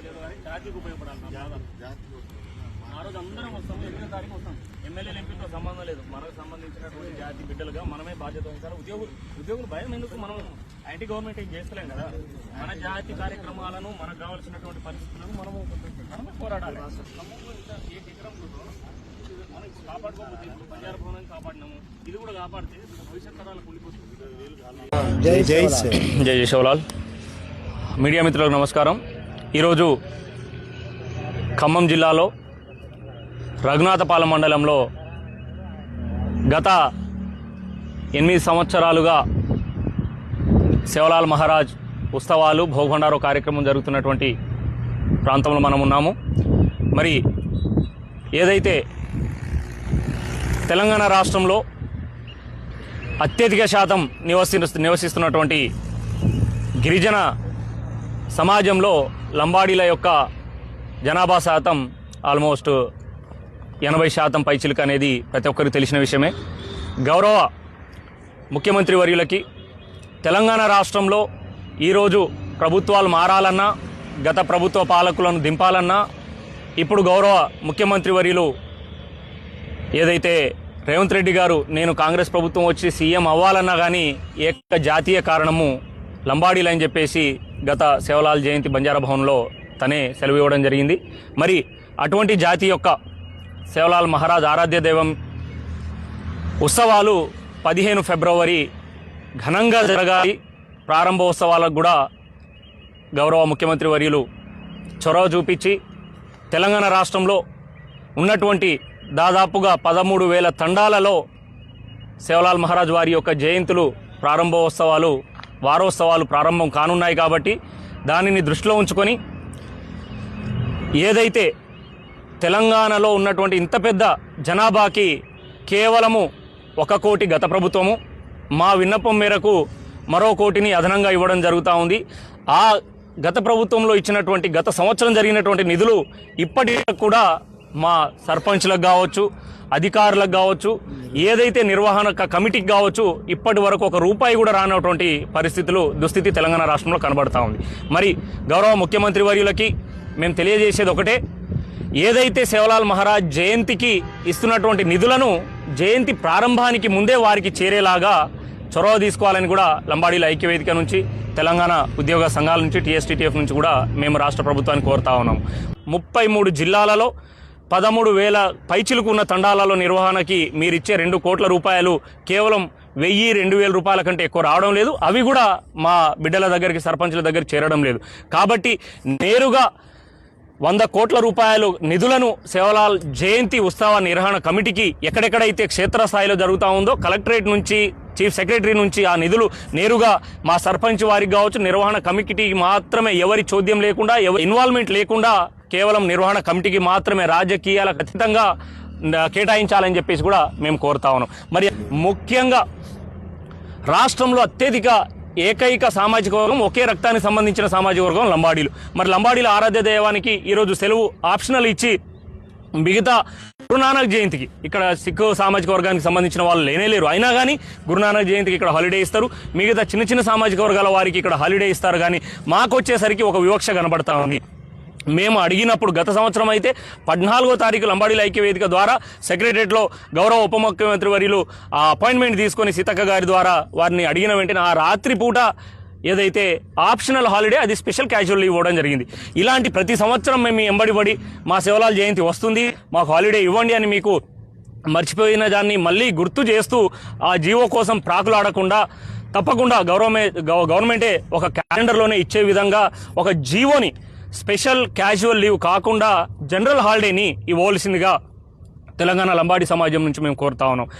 ఉపయోగపడుతుందో లేదో కానీ జాతికి ఉపయోగపడాలి నా బాధ. ఆ రోజు అందరం వస్తాం ఎనిమిదో తారీఖు వస్తాం. ఎమ్మెల్యేలు ఎంపీతో సంబంధం లేదు. మనకు సంబంధించినటువంటి జాతి బిడ్డలుగా మనమే బాధ్యత వహించాలి. ఉద్యోగులు ఉద్యోగులు భయం ఎందుకు? మనం యాంటీ గవర్నమెంట్ ఏం చేస్తలేం కదా? మన జాతి కార్యక్రమాలను మనకు కావాల్సినటువంటి పరిస్థితులను మనము మనమే పోరాడాలి. ఏ మనం కాపాడుకోకపోతే బంజారా కాపాడినాము. ఇది కూడా కాపాడితే భవిష్యత్ తరాలకు జై జై శివలాల్. మీడియా మిత్రులకు నమస్కారం. ఈరోజు ఖమ్మం జిల్లాలో రఘునాథపాలెం మండలంలో గత ఎనిమిది సంవత్సరాలుగా శివలాల్ మహారాజ్ ఉత్సవాలు భోగభండారో కార్యక్రమం జరుగుతున్నటువంటి ప్రాంతంలో మనం ఉన్నాము. మరి ఏదైతే తెలంగాణ రాష్ట్రంలో అత్యధిక శాతం నివసి నివసిస్తున్నటువంటి గిరిజన సమాజంలో లంబాడీల యొక్క జనాభా శాతం ఆల్మోస్ట్ ఎనభై శాతం పైచిలుక అనేది ప్రతి ఒక్కరికి తెలిసిన విషయమే. గౌరవ ముఖ్యమంత్రి వర్యులకి తెలంగాణ రాష్ట్రంలో ఈరోజు ప్రభుత్వాలు మారాలన్నా గత ప్రభుత్వ పాలకులను దింపాలన్నా ఇప్పుడు గౌరవ ముఖ్యమంత్రి వర్యులు ఏదైతే రేవంత్ రెడ్డి గారు నేను కాంగ్రెస్ ప్రభుత్వం వచ్చి సీఎం అవ్వాలన్నా కానీ ఏక జాతీయ కారణము లంబాడీలు అని చెప్పేసి గత సేవలాల్ జయంతి బంజారా భవన్లో తనే సెలవు ఇవ్వడం జరిగింది. మరి అటువంటి జాతి యొక్క సేవలాల్ మహారాజ్ ఆరాధ్య దైవం ఉత్సవాలు పదిహేను ఫిబ్రవరి ఘనంగా జరగాలి. ప్రారంభోత్సవాలకు కూడా గౌరవ ముఖ్యమంత్రి వర్యులు చొరవ చూపించి తెలంగాణ రాష్ట్రంలో ఉన్నటువంటి దాదాపుగా పదమూడు వేల తండాలలో శివలాల్ మహారాజ్ వారి యొక్క జయంతులు ప్రారంభోత్సవాలు వారోత్సవాలు ప్రారంభం కానున్నాయి కాబట్టి దానిని దృష్టిలో ఉంచుకొని ఏదైతే తెలంగాణలో ఉన్నటువంటి ఇంత పెద్ద జనాభాకి కేవలము ఒక కోటి గత ప్రభుత్వము మా విన్నపం మేరకు మరో కోటిని అదనంగా ఇవ్వడం జరుగుతూ ఉంది. ఆ గత ప్రభుత్వంలో ఇచ్చినటువంటి గత సంవత్సరం జరిగినటువంటి నిధులు ఇప్పటికి కూడా మా సర్పంచ్లకు కావచ్చు అధికారులకు కావచ్చు ఏదైతే నిర్వహణ కమిటీకి కావచ్చు ఇప్పటి వరకు ఒక రూపాయి కూడా రానటువంటి పరిస్థితులు దుస్థితి తెలంగాణ రాష్ట్రంలో కనబడతా ఉంది. మరి గౌరవ ముఖ్యమంత్రి వర్యులకి మేము తెలియజేసేది ఒకటే ఏదైతే సేవలాల్ మహారాజ్ జయంతికి ఇస్తున్నటువంటి నిధులను జయంతి ప్రారంభానికి ముందే వారికి చేరేలాగా చొరవ తీసుకోవాలని కూడా లంబాడీల ఐక్యవేదిక నుంచి తెలంగాణ ఉద్యోగ సంఘాల నుంచి టీఎస్టీటీఎఫ్ నుంచి కూడా మేము రాష్ట్ర ప్రభుత్వాన్ని కోరుతా ఉన్నాం. ముప్పై మూడు జిల్లాలలో పదమూడు వేల పైచిలకు ఉన్న తండాలలో నిర్వహణకి మీరిచ్చే రెండు కోట్ల రూపాయలు కేవలం వెయ్యి రెండు వేల రూపాయల కంటే ఎక్కువ రావడం లేదు. అవి కూడా మా బిడ్డల దగ్గరికి సర్పంచుల దగ్గర చేరడం లేదు. కాబట్టి నేరుగా వంద కోట్ల రూపాయలు నిధులను సేవలాల్ జయంతి ఉత్సవ నిర్వహణ కమిటీకి ఎక్కడెక్కడైతే క్షేత్రస్థాయిలో జరుగుతూ ఉందో కలెక్టరేట్ నుంచి చీఫ్ సెక్రటరీ నుంచి ఆ నిధులు నేరుగా మా సర్పంచ్ వారికి కావచ్చు నిర్వహణ కమిటీకి మాత్రమే ఎవరి చోద్యం లేకుండా ఎవరి ఇన్వాల్వ్మెంట్ లేకుండా కేవలం నిర్వహణ కమిటీకి మాత్రమే రాజకీయాల ఖచ్చితంగా కేటాయించాలని చెప్పేసి కూడా మేము కోరుతా ఉన్నాం. మరి ముఖ్యంగా రాష్ట్రంలో అత్యధిక ఏకైక సామాజిక వర్గం ఒకే రక్తానికి సంబంధించిన సామాజిక వర్గం లంబాడీలు. మరి లంబాడీల ఆరాధ్య దైవానికి ఈరోజు సెలవు ఆప్షనల్ ఇచ్చి మిగతా గురునానక్ జయంతికి. ఇక్కడ సిక్కు సామాజిక వర్గానికి సంబంధించిన వాళ్ళు లేనేలేరు అయినా కానీ గురునానక్ జయంతికి ఇక్కడ హాలిడే ఇస్తారు. మిగతా చిన్న చిన్న సామాజిక వర్గాల వారికి ఇక్కడ హాలిడే ఇస్తారు. కానీ మాకు వచ్చేసరికి ఒక వివక్ష కనబడతా ఉంది. మేము అడిగినప్పుడు గత సంవత్సరం అయితే పద్నాలుగో తారీఖు లంబాడీల ఐక్యవేదిక ద్వారా సెక్రటరియట్లో గౌరవ ఉప ముఖ్యమంత్రి వర్యులు ఆ అపాయింట్మెంట్ తీసుకొని సీతక్క గారి ద్వారా వారిని అడిగిన వెంటనే ఆ రాత్రి పూట ఏదైతే ఆప్షనల్ హాలిడే అది స్పెషల్ క్యాజువల్ ఇవ్వడం జరిగింది. ఇలాంటి ప్రతి సంవత్సరం మేము ఎంబడి పడి మా శివలాల్ జయంతి వస్తుంది. మాకు హాలిడే ఇవ్వండి అని మీకు మర్చిపోయిన దాన్ని మళ్ళీ గుర్తు చేస్తూ ఆ జీవో కోసం ప్రాకులాడకుండా తప్పకుండా గౌరవమే గవర్నమెంటే ఒక క్యాలెండర్లోనే ఇచ్చే విధంగా ఒక జీవోని స్పెషల్ క్యాజువల్ లీవ్ కాకుండా జనరల్ హాలిడేని ఇవ్వవలసిందిగా తెలంగాణ లంబాడి సమాజం నుంచి మేము కోరుతా ఉన్నాం.